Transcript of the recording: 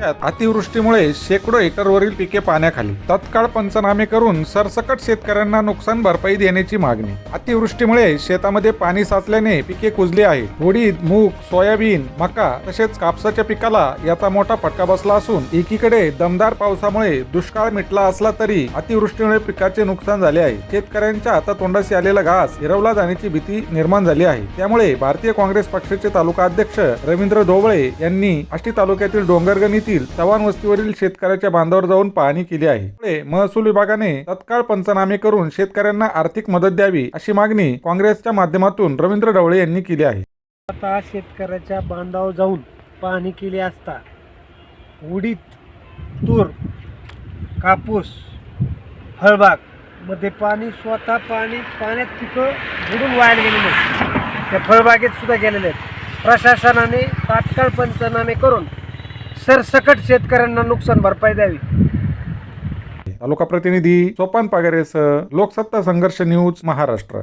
तालुक्यात अतिवृष्टीमुळे शेकडो हेक्टरवरील पिके पाण्याखाली. तत्काळ पंचनामे करून सरसकट शेतकऱ्यांना नुकसान भरपाई देण्याची मागणी. अतिवृष्टीमुळे शेतामध्ये पाणी साचल्याने पिके कुजली आहेत. उडीद मूग सोयाबीन मका तसेच कापसाच्या पिकाला याचा मोठा फटका बसला असून एकीकडे दमदार पावसामुळे दुष्काळ मिटला असला तरी अतिवृष्टीमुळे पिकाचे नुकसान झाले आहे. शेतकऱ्यांच्या आता तोंडाशी आलेला घास हिरवला जाण्याची भीती निर्माण झाली आहे. त्यामुळे भारतीय काँग्रेस पक्षाचे तालुका अध्यक्ष रवींद्र ढोबळे यांनी आष्टी तालुक्यातील डोंगरगण येथील चव्हाण वस्तीवरील शेतकऱ्याच्या बांधावर जाऊन पाहणी केली आहे. पुढे महसूल विभागाने तत्काळ पंचनामे करून शेतकऱ्यांना आर्थिक मदत द्यावी अशी मागणी काँग्रेसच्या माध्यमातून रवींद्र ढवळे यांनी केली आहे. आता शेतकऱ्याच्या बांधावर जाऊन पाहणी केली असता उडीद तूर कापूस फळबागमध्ये पाणी स्वतः पाणी पाण्यात पिकं बुडून वाया गेलेले त्या फळबागेत सुद्धा गेलेले आहेत. प्रशासनाने तात्काळ पंचनामे करून सरसकट शेतकऱ्यांना नुकसान भरपाई द्यावी. तालुका प्रतिनिधी सोपान पागारेसह लोकसत्ता संघर्ष न्यूज महाराष्ट्र.